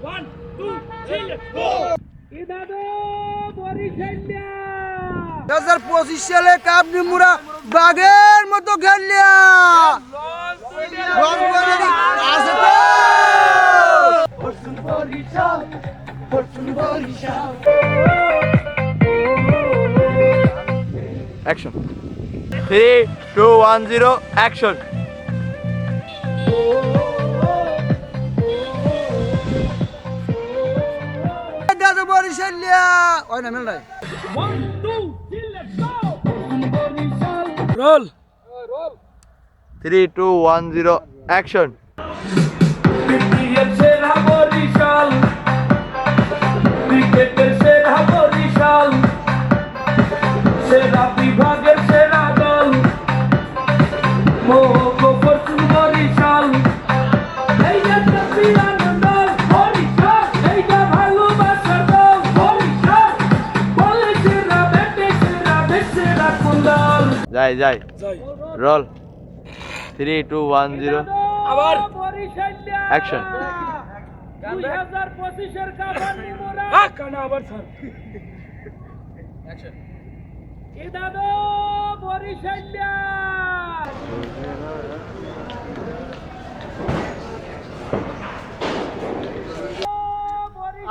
দু হাজার পঁচিশ সালে কাপ নিমুরা বাঘের মতো খেললিয়া action three two one zero action ওই না মেল নাই One, two, three, let's go! Roll three two one zero action যাই যাই। Roll three two one zero আবার। অ্যাকশন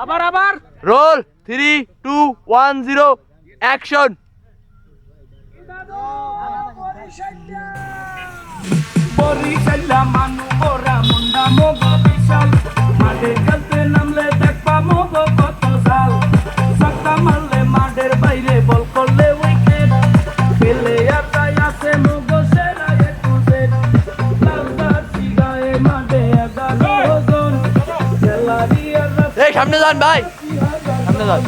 আবার আবার roll three two one zero action বরিশাল্লা মানু মোরা মুন্ডা মগ বিশাল মাঠে খেলতে নামলে দেখবা মগ কত সাল সক্কা মারলে মাঠের বাইরে বল করলে উইকেট এই, সামনে যান ভাই। সামনে যান।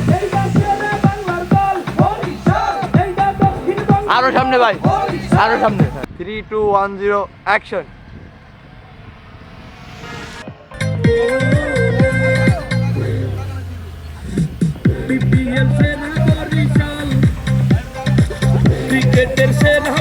আরও সামনে, ভাই। আরও সামনে। Three two one zero action ক্রিকেটের সেরা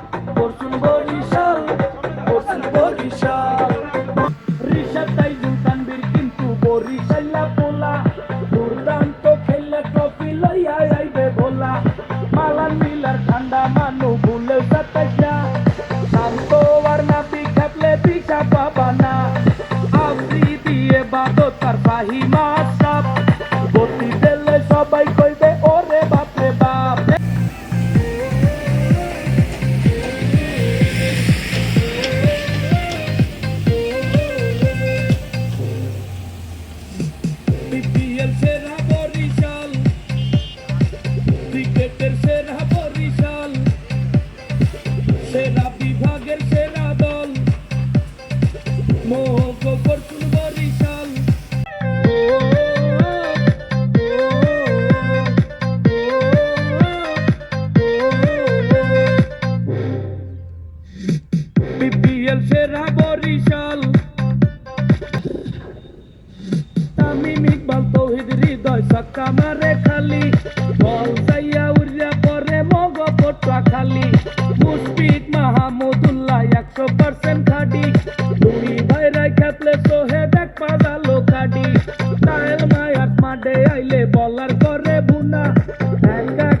ফাহিমা সাপ গতি দিলে সবাই কইবে ওরে বাপরে বাপ। বিপিএল সেরা বরিশাল ক্রিকেটের বরিশাল। তামিম ইকবাল, তৌহিদ, হৃদয় সক্কা মারে খালি। বল যাইয়া উড়িয়া পরে মগ পটুয়া খালি। মুশফিক মাহমুদুল্লাহ একশো পার্সেন্ট খাডি দুই ভাইরাই খেপলে সোহে দেখ পাজালো কাডি টাইল মায়াত মাঠে আইলে বলার করে বুনা এক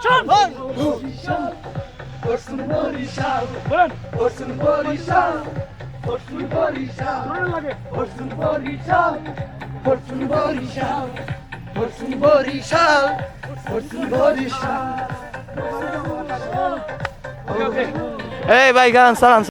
বলেন ধরুন লাগে ওকে ওকে এই ভাই গান চালান